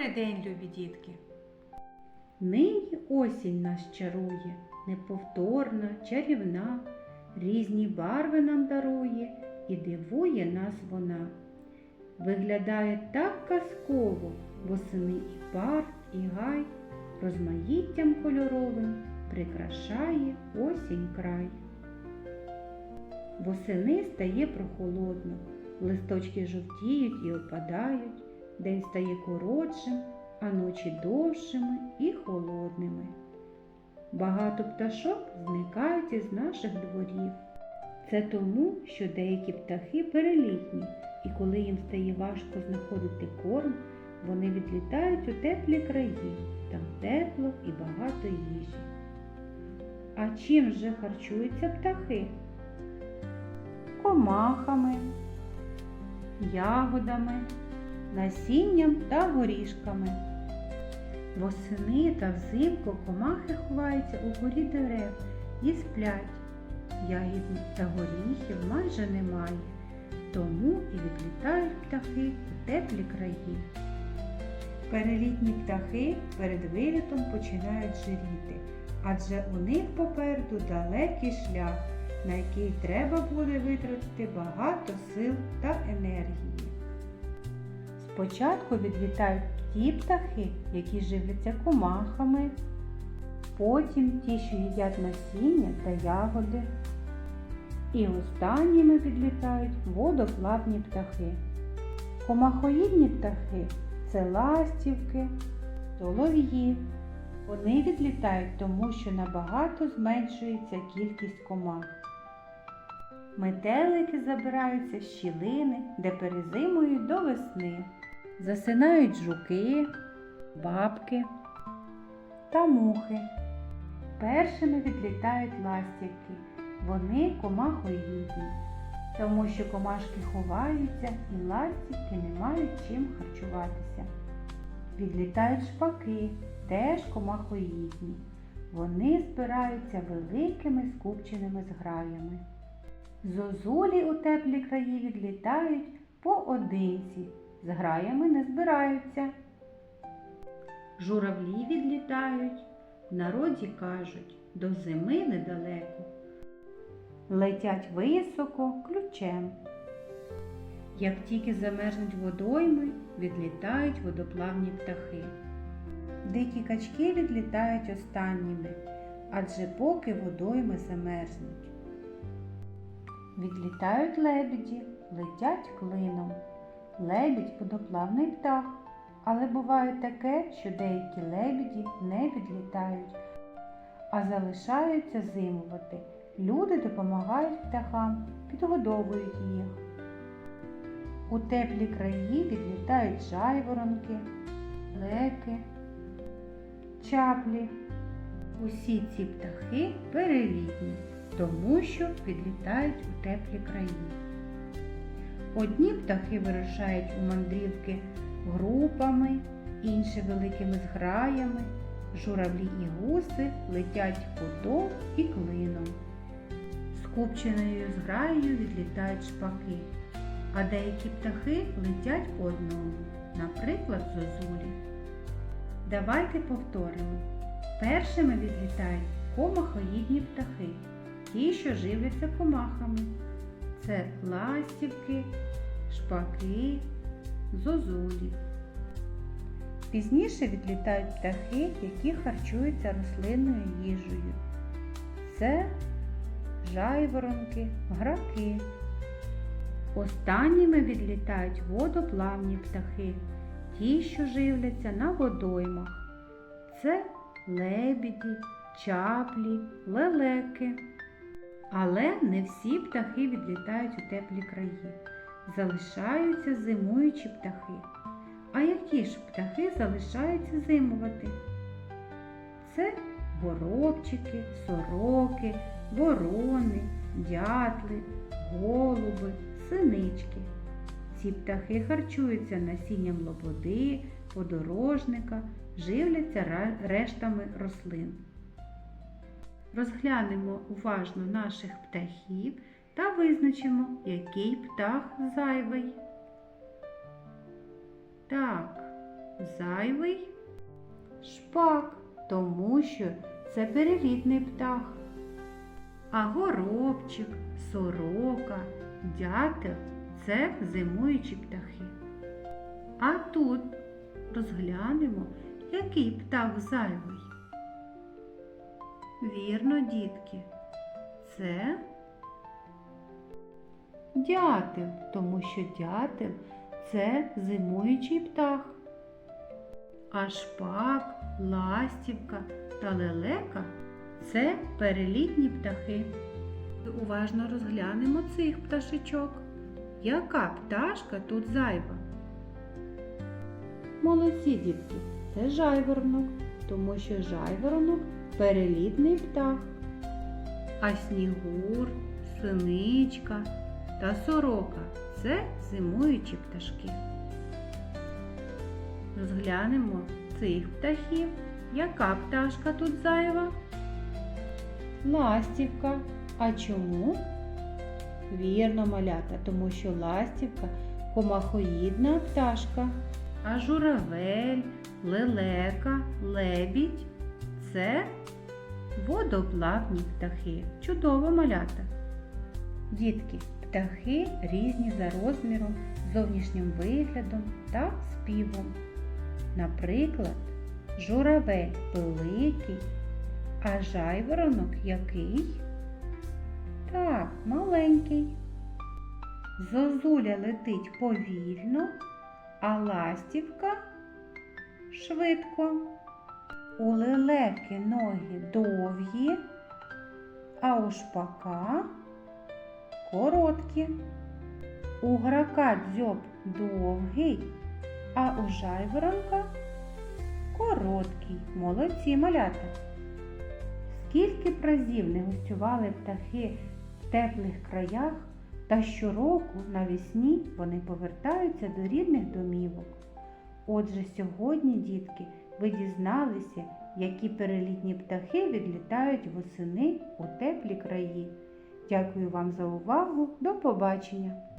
Добрий день, любі дітки! Нині осінь нас чарує, неповторна, чарівна, різні барви нам дарує і дивує нас вона. Виглядає так казково, восени і парк, і гай, розмаїттям кольоровим прикрашає осінь край. Восени стає прохолодно, листочки жовтіють і опадають, день стає коротшим, а ночі довшими і холодними. Багато пташок зникають із наших дворів. Це тому, що деякі птахи перелітні, і коли їм стає важко знаходити корм, вони відлітають у теплі краї, там тепло і багато їжі. А чим же харчуються птахи? Комахами, ягодами, насінням та горішками. Восени та взимку комахи ховаються у горі дерев і сплять. Ягід та горіхів майже немає, тому і відлітають птахи у теплі краї. Перелітні птахи перед вилітом починають жиріти, адже у них попереду далекий шлях, на який треба буде витратити багато сил та енергії. Спочатку відлітають ті птахи, які живляться комахами, потім ті, що їдять насіння та ягоди. І останніми відлітають водоплавні птахи. Комахоїдні птахи це ластівки, солов'ї. Вони відлітають тому, що набагато зменшується кількість комах. Метелики забираються з щілини, де перезимують до весни. Засинають жуки, бабки та мухи. Першими відлітають ластівки. Вони комахоїдні, тому що комашки ховаються і ластівки не мають чим харчуватися. Відлітають шпаки, теж комахоїдні. Вони збираються великими скупченими зграями. Зозулі у теплі краї відлітають поодинці, з граями не збираються. Журавлі відлітають, в народі кажуть, до зими недалеко. Летять високо ключем. Як тільки замерзнуть водойми, відлітають водоплавні птахи. Дикі качки відлітають останніми, адже поки водойми замерзнуть. Відлітають лебеді, летять клином. Лебідь водоплавний птах, але буває таке, що деякі лебеді не відлітають, а залишаються зимувати. Люди допомагають птахам, підгодовують їх. У теплі краї відлітають жайворонки, леки, чаплі. Усі ці птахи перелітні тому що відлітають у теплі краї. Одні птахи вирушають у мандрівки групами, інші великими зграями, журавлі і гуси летять подол і клином. Скупченою зграєю відлітають шпаки, а деякі птахи летять по одному, наприклад, зозулі. Давайте повторимо. Першими відлітають комахоїдні птахи ті, що живляться комахами. Це ластівки, шпаки, зозулі. Пізніше відлітають птахи, які харчуються рослинною їжею. Це жайворонки, граки. Останніми відлітають водоплавні птахи, ті, що живляться на водоймах. Це лебіді, чаплі, лелеки. Але не всі птахи відлітають у теплі краї. Залишаються зимуючі птахи. А які ж птахи залишаються зимувати? Це горобчики, сороки, ворони, дятли, голуби, синички. Ці птахи харчуються насінням лободи, подорожника, живляться рештами рослин. Розглянемо уважно наших птахів та визначимо, який птах зайвий. Так, зайвий шпак, тому що це перелітний птах. А горобчик, сорока, дятел це зимуючі птахи. А тут розглянемо, який птах зайвий. Вірно, дітки, це дятел, тому що дятел це зимуючий птах. А шпак, ластівка та лелека це перелітні птахи. Уважно розглянемо цих пташечок. Яка пташка тут зайва? Молодці дітки, це жайворонок, тому що жайворонок перелітний птах. А снігур, синичка та сорока це зимуючі пташки. Розглянемо цих птахів. Яка пташка тут зайва? Ластівка. А чому? Вірно, малята, тому що ластівка комахоїдна пташка, а журавель, лелека, лебідь це водоплавні птахи. Чудово малята. Дітки, птахи різні за розміром, зовнішнім виглядом та співом. Наприклад, журавель великий, а жайворонок який? Так, маленький. Зозуля летить повільно, а ластівка швидко. У лелеки ноги довгі, а у шпака короткі. У грака дзьоб довгий, а у жайворонка короткий. Молодці малята. Скільки б разів не гостювали птахи в теплих краях, та щороку навесні вони повертаються до рідних домівок. Отже, сьогодні, дітки, ви дізналися, які перелітні птахи відлітають восени у теплі краї. Дякую вам за увагу. До побачення!